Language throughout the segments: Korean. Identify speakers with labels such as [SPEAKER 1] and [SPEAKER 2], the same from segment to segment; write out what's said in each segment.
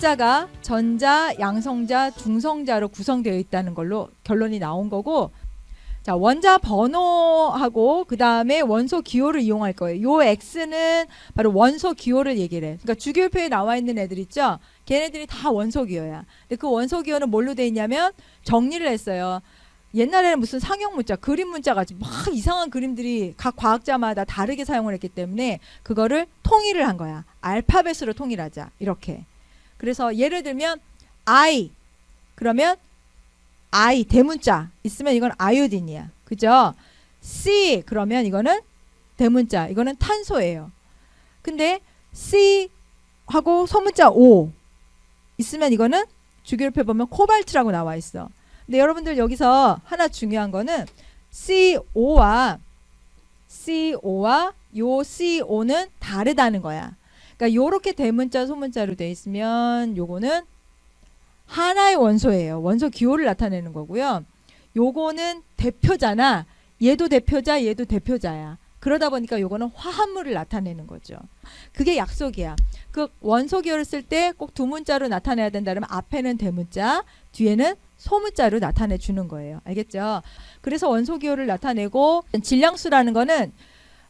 [SPEAKER 1] 입자가 전자, 양성자, 중성자로 구성되어 있다는 걸로 결론이 나온 거고 자, 원자 번호하고 그다음에 원소 기호를 이용할 거예요. 요 X는 바로 원소 기호를 얘기를 해. 그러니까 주기율표에 나와 있는 애들 있죠? 걔네들이 다 원소 기호야. 근데 그 원소 기호는 뭘로 돼 있냐면 정리를 했어요. 옛날에는 무슨 상형 문자, 그림 문자 같이 막 이상한 그림들이 각 과학자마다 다르게 사용을 했기 때문에 그거를 통일을 한 거야. 알파벳으로 통일하자. 이렇게. 그래서 예를 들면 I 그러면 I 대문자 있으면 이건 아이오딘이야. 그죠? C 그러면 이거는 대문자. 이거는 탄소예요. 근데 C 하고 소문자 O 있으면 이거는 주기율표 보면 코발트라고 나와 있어. 근데 여러분들 여기서 하나 중요한 거는 CO와 CO와 요 CO는 다르다는 거야. 그러니까 요렇게 대문자 소문자로 돼 있으면 요거는 하나의 원소예요. 원소 기호를 나타내는 거고요. 요거는 대표자나 얘도 대표자, 얘도 대표자야. 그러다 보니까 요거는 화합물을 나타내는 거죠. 그게 약속이야. 그 원소 기호를 쓸 때 꼭 두 문자로 나타내야 된다 그러면 앞에는 대문자, 뒤에는 소문자로 나타내 주는 거예요. 알겠죠? 그래서 원소 기호를 나타내고 질량수라는 거는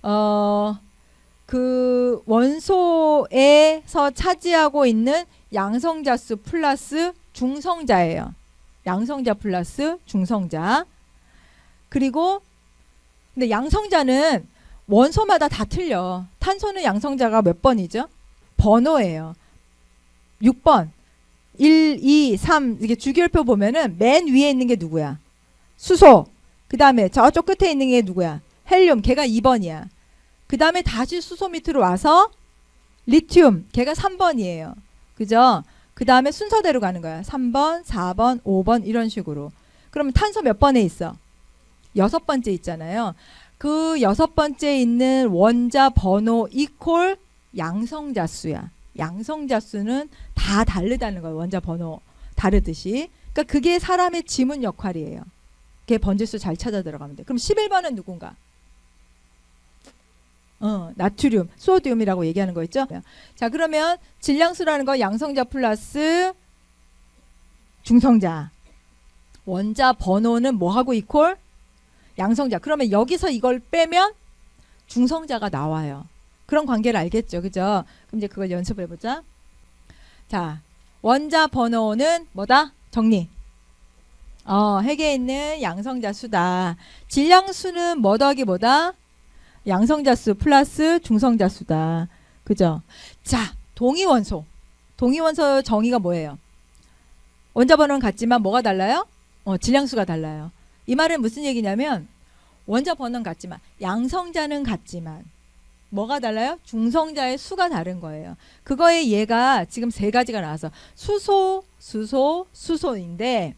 [SPEAKER 1] 어 그 원소에서 차지하고 있는 양성자 수 플러스 중성자예요. 양성자 플러스 중성자. 그리고 근데 양성자는 원소마다 다 틀려. 탄소는 양성자가 몇 번이죠? 번호예요. 6번. 1, 2, 3 이게 주기율표 보면은 맨 위에 있는 게 누구야? 수소. 그다음에 저쪽 끝에 있는 게 누구야? 헬륨. 걔가 2번이야. 그 다음에 다시 수소 밑으로 와서 리튬. 걔가 3번이에요. 그죠? 그 다음에 순서대로 가는 거야. 3번, 4번, 5번 이런 식으로. 그러면 탄소 몇 번에 있어? 여섯 번째 있잖아요. 그 여섯 번째 있는 원자 번호 이퀄 양성자 수야. 양성자 수는 다 다르다는 거예요. 원자 번호 다르듯이. 그러니까 그게 사람의 지문 역할이에요. 걔 번지수 잘 찾아 들어가면 돼. 그럼 11번은 누군가? 어, 나트륨, 소디움이라고 얘기하는 거 있죠? 자, 그러면 질량수라는 건 양성자 플러스 중성자. 원자 번호는 뭐하고 이퀄? 양성자. 그러면 여기서 이걸 빼면 중성자가 나와요. 그런 관계를 알겠죠. 그죠? 그럼 이제 그걸 연습해 보자. 자, 원자 번호는 뭐다? 정리. 어, 핵에 있는 양성자 수다. 질량수는 뭐 더하기 뭐다? 양성자 수 플러스 중성자 수다. 그죠? 자, 동위원소. 동위원소 정의가 뭐예요? 원자 번호는 같지만 뭐가 달라요? 어, 질량수가 달라요. 이 말은 무슨 얘기냐면 원자 번호는 같지만 양성자는 같지만 뭐가 달라요? 중성자의 수가 다른 거예요. 그거에 얘가 지금 세 가지가 나와서 수소, 수소, 수소인데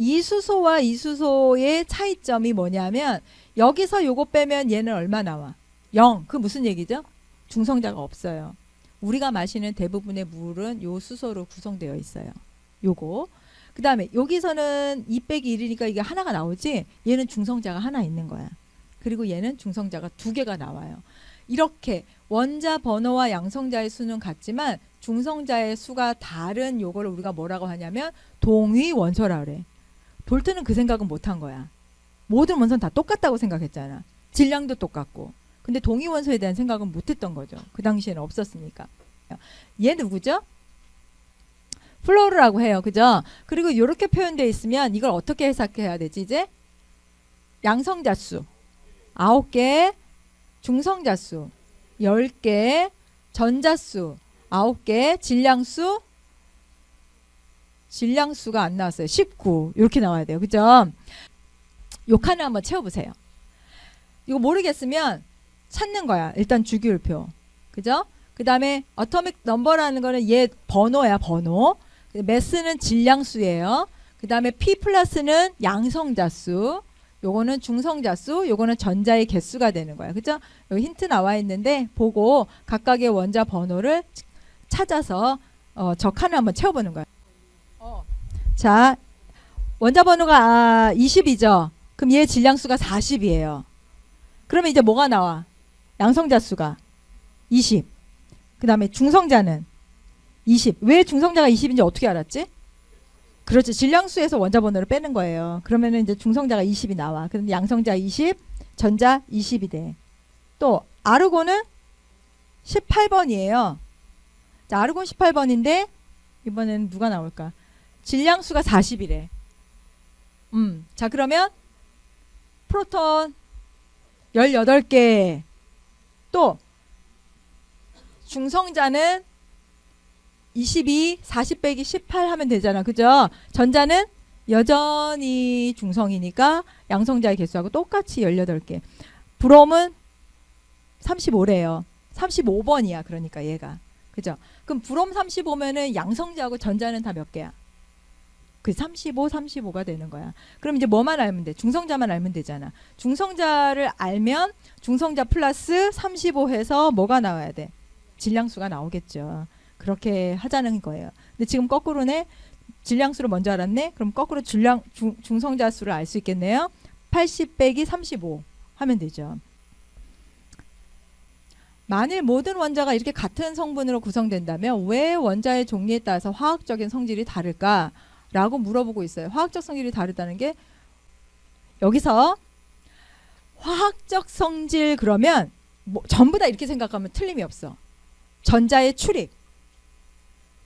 [SPEAKER 1] 이 수소와 이 수소의 차이점이 뭐냐면 여기서 요거 빼면 얘는 얼마 나와? 0. 그 무슨 얘기죠? 중성자가 없어요. 우리가 마시는 대부분의 물은 요 수소로 구성되어 있어요. 요거. 그 다음에 여기서는 2 빼기 1이니까 이게 하나가 나오지 얘는 중성자가 하나 있는 거야. 그리고 얘는 중성자가 두 개가 나와요. 이렇게 원자 번호와 양성자의 수는 같지만 중성자의 수가 다른 요거를 우리가 뭐라고 하냐면 동위 원소라 그래. 볼트는 그 생각은 못한 거야. 모든 원소는 다 똑같다고 생각했잖아. 질량도 똑같고. 근데 동위 원소에 대한 생각은 못 했던 거죠. 그 당시에는 없었으니까. 얘 누구죠? 플로르라고 해요. 그죠? 그리고 이렇게 표현되어 있으면 이걸 어떻게 해석해야 되지 이제? 양성자수 9개, 중성자수 10개, 전자수 9개, 질량 수 질량수가 안 나왔어요. 19 이렇게 나와야 돼요. 그죠? 요 칸을 한번 채워보세요. 이거 모르겠으면 찾는 거야. 일단 주기율표. 그죠? 그 다음에 어토믹 넘버라는 거는 얘 번호야 번호. 매스는 질량수예요. 그 다음에 P 플러스는 양성자수. 요거는 중성자수, 요거는 전자의 개수가 되는 거야. 그죠? 여기 힌트 나와 있는데 보고 각각의 원자 번호를 찾아서 어, 저 칸을 한번 채워보는 거야. 어. 자, 원자 번호가 아, 20이죠. 그럼 얘 질량수가 40이에요. 그러면 이제 뭐가 나와? 양성자 수가 20. 그 다음에 중성자는 20. 왜 중성자가 20인지 어떻게 알았지? 그렇죠. 질량수에서 원자 번호를 빼는 거예요. 그러면은 이제 중성자가 20이 나와. 그런데 양성자 20, 전자 20이 돼. 또 아르곤은 18번이에요. 자, 아르곤 18번인데 이번에는 누가 나올까? 질량수가 40이래. 음. 자, 그러면 프로톤 18개. 또 중성자는 22, 40 빼기 18 하면 되잖아. 그죠? 전자는 여전히 중성이니까 양성자의 개수하고 똑같이 18개. 브롬은 35래요. 35번이야. 그러니까 얘가. 그죠? 그럼 브롬 35면은 양성자하고 전자는 다 몇 개야? 그 35, 35가 되는 거야. 그럼 이제 뭐만 알면 돼? 중성자만 알면 되잖아. 중성자를 알면 중성자 플러스 35 해서 뭐가 나와야 돼? 질량수가 나오겠죠. 그렇게 하자는 거예요. 근데 지금 거꾸로네. 질량수를 먼저 알았네. 그럼 거꾸로 질량 중, 중성자 수를 알 수 있겠네요. 80 빼기 35 하면 되죠. 만일 모든 원자가 이렇게 같은 성분으로 구성된다면 왜 원자의 종류에 따라서 화학적인 성질이 다를까 라고 물어보고 있어요. 화학적 성질이 다르다는 게 여기서 화학적 성질 그러면 뭐 전부 다 이렇게 생각하면 틀림이 없어. 전자의 출입.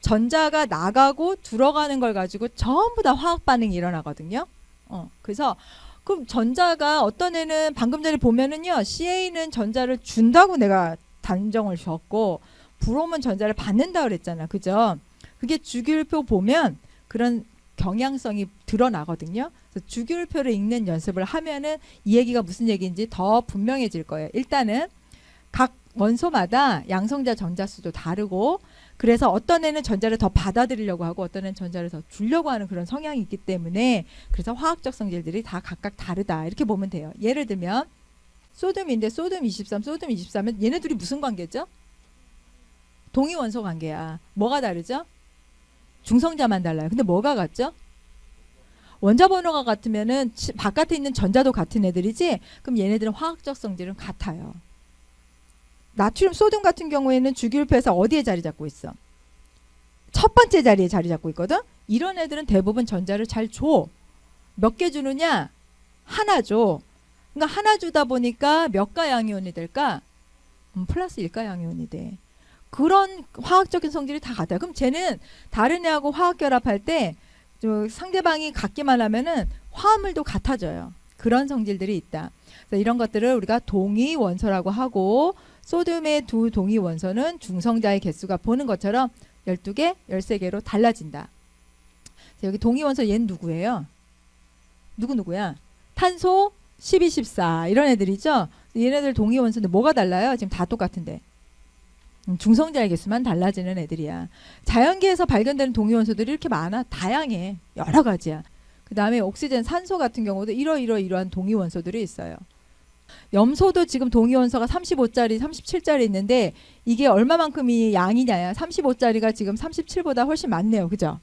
[SPEAKER 1] 전자가 나가고 들어가는 걸 가지고 전부 다 화학 반응이 일어나거든요. 어, 그래서 그럼 전자가 어떤 애는 방금 전에 보면은요, CA는 전자를 준다고 내가 단정을 줬고, 브롬은 전자를 받는다 그랬잖아. 그죠? 그게 주기율표 보면 그런 경향성이 드러나거든요. 그래서 주기율표를 읽는 연습을 하면은 이 얘기가 무슨 얘기인지 더 분명해질 거예요. 일단은 각 원소마다 양성자 전자수도 다르고 그래서 어떤 애는 전자를 더 받아들이려고 하고 어떤 애는 전자를 더 주려고 하는 그런 성향이 있기 때문에 그래서 화학적 성질들이 다 각각 다르다 이렇게 보면 돼요. 예를 들면 소듐인데 소듐 23, 소듐 23은 얘네들이 무슨 관계죠? 동위 원소 관계야. 뭐가 다르죠? 중성자만 달라요. 근데 뭐가 같죠? 원자 번호가 같으면은 치- 바깥에 있는 전자도 같은 애들이지. 그럼 얘네들은 화학적 성질은 같아요. 나트륨, 소듐 같은 경우에는 주기율표에서 어디에 자리 잡고 있어? 첫 번째 자리에 자리 잡고 있거든. 이런 애들은 대부분 전자를 잘 줘. 몇 개 주느냐? 하나 줘. 그러니까 하나 주다 보니까 몇 가 양이온이 될까? 음, 플러스 1가 양이온이 돼. 그런 화학적인 성질이 다 같아요. 그럼 쟤는 다른 애하고 화학 결합할 때저 상대방이 같기만 하면은 화합물도 같아져요. 그런 성질들이 있다. 그래서 이런 것들을 우리가 동위 원소라고 하고 소듐의 두 동위 원소는 중성자의 개수가 보는 것처럼 12개, 13개로 달라진다. 그래서 여기 동위 원소 얘는 누구예요? 누구 누구야? 탄소 12, 14 이런 애들이죠. 얘네들 동위 원소인데 뭐가 달라요? 지금 다 똑같은데. 음, 중성자의 개수만 달라지는 애들이야. 자연계에서 발견되는 동위 원소들이 이렇게 많아. 다양해. 여러 가지야. 그 다음에 옥시젠, 산소 같은 경우도 이러 이러 이러한 동위 원소들이 있어요. 염소도 지금 동위 원소가 35짜리, 37짜리 있는데 이게 얼마만큼이 양이냐야. 35짜리가 지금 37보다 훨씬 많네요. 그죠?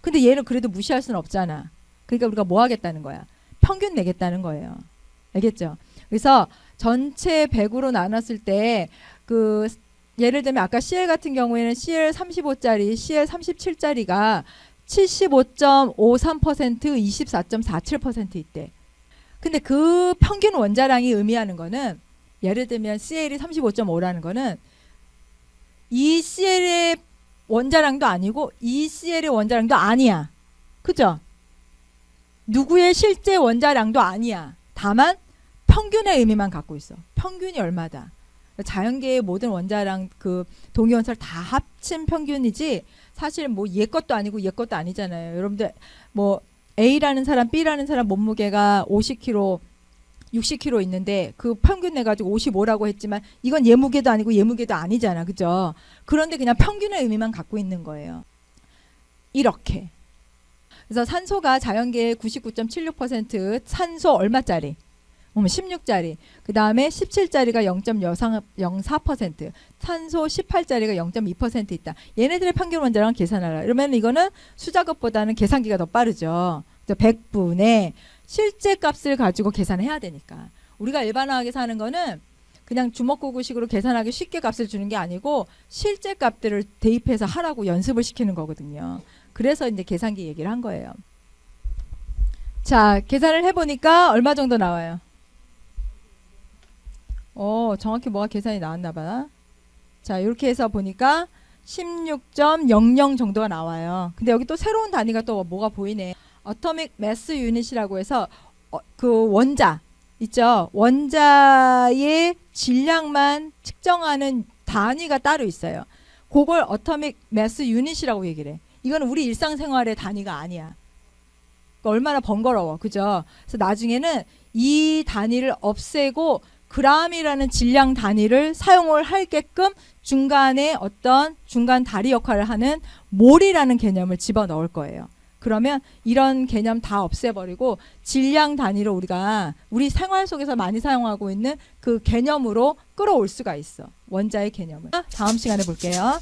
[SPEAKER 1] 근데 얘는 그래도 무시할 수는 없잖아. 그러니까 우리가 뭐 하겠다는 거야? 평균 내겠다는 거예요. 알겠죠? 그래서 전체 100으로 나눴을 때 그 예를 들면 아까 CL 같은 경우에는 CL 35짜리, CL 37짜리가 75.53%, 24.47% 있대. 근데 그 평균 원자량이 의미하는 거는 예를 들면 CL이 35.5라는 거는 이 CL의 원자량도 아니고 이 CL의 원자량도 아니야. 그죠? 누구의 실제 원자량도 아니야. 다만 평균의 의미만 갖고 있어. 평균이 얼마다. 자연계의 모든 원자량 그 동위원소를 다 합친 평균이지 사실 뭐 얘 것도 아니고 얘 것도 아니잖아요. 여러분들 뭐 A라는 사람, B라는 사람 몸무게가 50kg, 60kg 있는데 그 평균 내 가지고 55라고 했지만 이건 얘 무게도 아니고 얘 무게도 아니잖아. 그죠? 그런데 그냥 평균의 의미만 갖고 있는 거예요. 이렇게. 그래서 산소가 자연계의 99.76% 산소 얼마짜리? 음, 16짜리. 그 다음에 17짜리가 0.04%, 산소 18짜리가 0.2% 있다. 얘네들의 평균 원자량 계산하라. 그러면 이거는 수작업보다는 계산기가 더 빠르죠. 100분의 실제 값을 가지고 계산해야 되니까. 우리가 일반화하게 사는 거는 그냥 주먹구구식으로 계산하기 쉽게 값을 주는 게 아니고 실제 값들을 대입해서 하라고 연습을 시키는 거거든요. 그래서 이제 계산기 얘기를 한 거예요. 자, 계산을 해보니까 얼마 정도 나와요? 어, 정확히 뭐가 계산이 나왔나 봐. 자, 이렇게 해서 보니까 16.00 정도가 나와요. 근데 여기 또 새로운 단위가 또 뭐가 보이네. 어토믹 매스 유닛이라고 해서 어, 그 원자 있죠. 원자의 질량만 측정하는 단위가 따로 있어요. 그걸 어토믹 매스 유닛이라고 얘기를 해. 이건 우리 일상생활의 단위가 아니야. 그러니까 얼마나 번거로워. 그죠? 그래서 나중에는 이 단위를 없애고 그람이라는 질량 단위를 사용을 하게끔 중간에 어떤 중간 다리 역할을 하는 몰이라는 개념을 집어 넣을 거예요. 그러면 이런 개념 다 없애버리고 질량 단위로 우리가 우리 생활 속에서 많이 사용하고 있는 그 개념으로 끌어올 수가 있어. 원자의 개념을. 다음 시간에 볼게요.